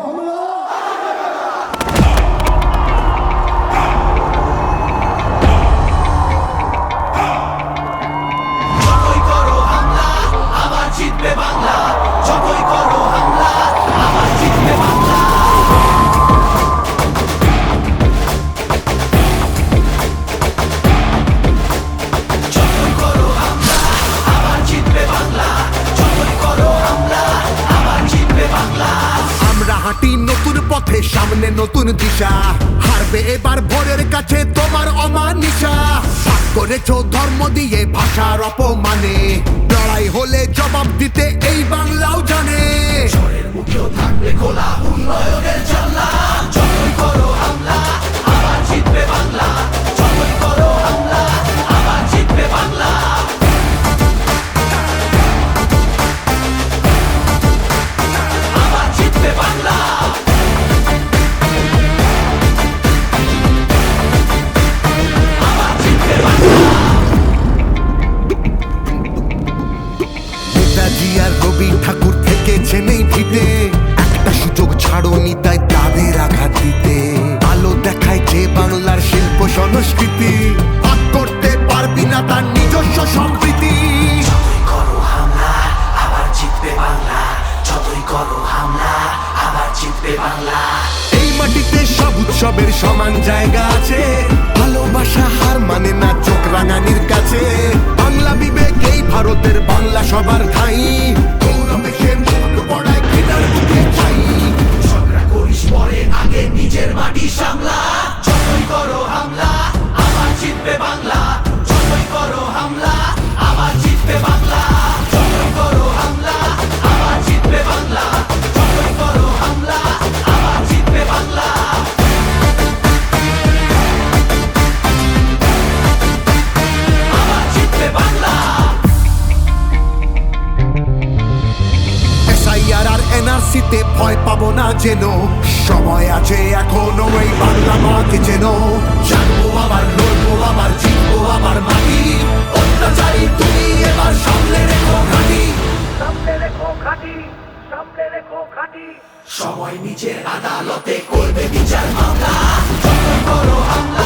যতই পথে সামনে নতুন দিশা। হারবে এবার ভোরের কাছে তোমার অমানিশা। ভাগ করেছ ধর্ম দিয়ে ভাষার অপমানে। লড়াই হলে জবাব দিতে এই বাংলাও জানে। মুখেও থাকবে খোলা উন্নয়নের রবি ঠাকুর থেকেছে নেই ভিতে একটা সুযোগ ছাড়নি তাই তাদের আঘাত দিতে। আলো দেখায় যে বাংলার শিল্প সংস্কৃতি। ভাগ করতে পারবি না তার নিজস্ব সম্প্রীতি। যতই করো হামলা আবার জিতবে বাংলা। যতই করো হামলা আবার জিতবে বাংলা। এই মাটিতে সব উৎসবের সমান জায়গা আছে। ভালোবাসা হার করো হামলা আমার জিতবে বাংলা। এনআরসিতে ভয় পাবো না যেন। সময় আছে এখনও এই বাংলা মাকে যেন। জানব আবার লড়বো আবার জিতবো আবার মাটি। অত্যাচারী তুমি এবার সামলে রেখো সামনে রেখো খাটি সামনে রেখো খাটি সময় নিজের আদালতে করবে বিচার মামলা। করো হামলা